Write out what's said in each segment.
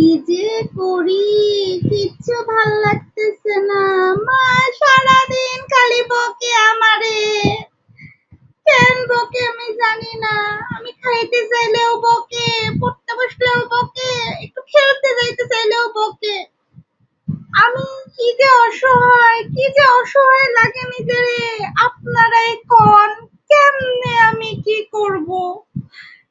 কি যে করি, কিচ্ছু ভালো লাগতেছে না। মা, সারাদিন খালি বকে আমারে। কেন বকে আমি জানি না। আমি খাইতে চাইলেও বকে, পড়তে বসলেও বকে, একটু খেলতে যাইতে চাইলেও বকে। আমি কি যে অসহায়, কি যে অসহায় লাগে নিজেরে আপনারাই কোন কেমনে আমি কি করব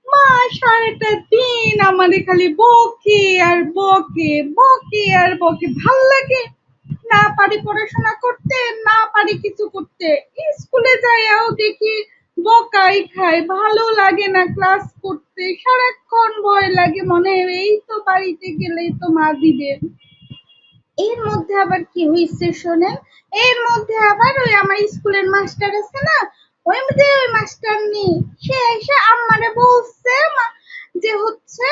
মা সারাটা দিন আমারে খালি বকে আর বকে বকে আর বকে। ভালো লাগে না পারি পড়াশোনা করতে, না পারি কিছু করতে। স্কুলে যাইয়াও দেখি বকাই খায় ভালো লাগে না ক্লাস করতে। সারাক্ষণ ভয় লাগে মনে হয় এই তো বাড়িতে গেলেই তো মা দিবে। এর মধ্যে আবার কি হয়েছে শোনেন? এর মধ্যে আবার ওই আমার স্কুলের মাস্টার আছে না, ওই যে ওই মাস্টার নেই সে এসে আমারে বলছে, মা- যে হচ্ছে,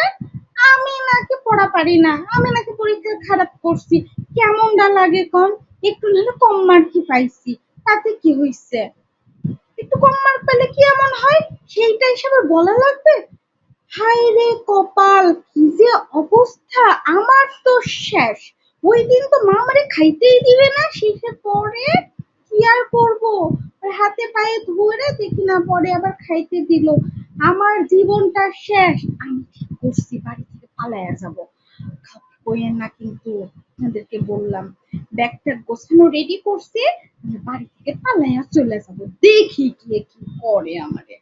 আমি নাকি পড়া পারি না, আমি নাকি পরীক্ষা খারাপ করছি, কেমনটা লাগে কম? একটু নাহলে কম মার্কই পাইছি, তাতে কি হয়েছে একটু কম মার্ক পেলে কি এমন হয়? সেইটা হিসাবে বলা লাগবে? হায় রে কপাল, কি যে অবস্থা! আমার তো শেষ। ওই দিন তো মা আমারে খাইতেই দিবে না শেষে পরে কি আর করব? হাতে পায়ে ধরে দেখি না পরে আবার খাইতে দিল। আমার জীবনটা শেষ। আমি ঠিক করছি, বাড়ি থেকে পালাইয়া যাব। বইয়ের না কিন্তু আপনাদেরকে বললাম, ব্যাগটা গোছানো রেডি করছে বাড়ি থেকে পালাইয়া চলে যাব। দেখি কে কি করে আমারে।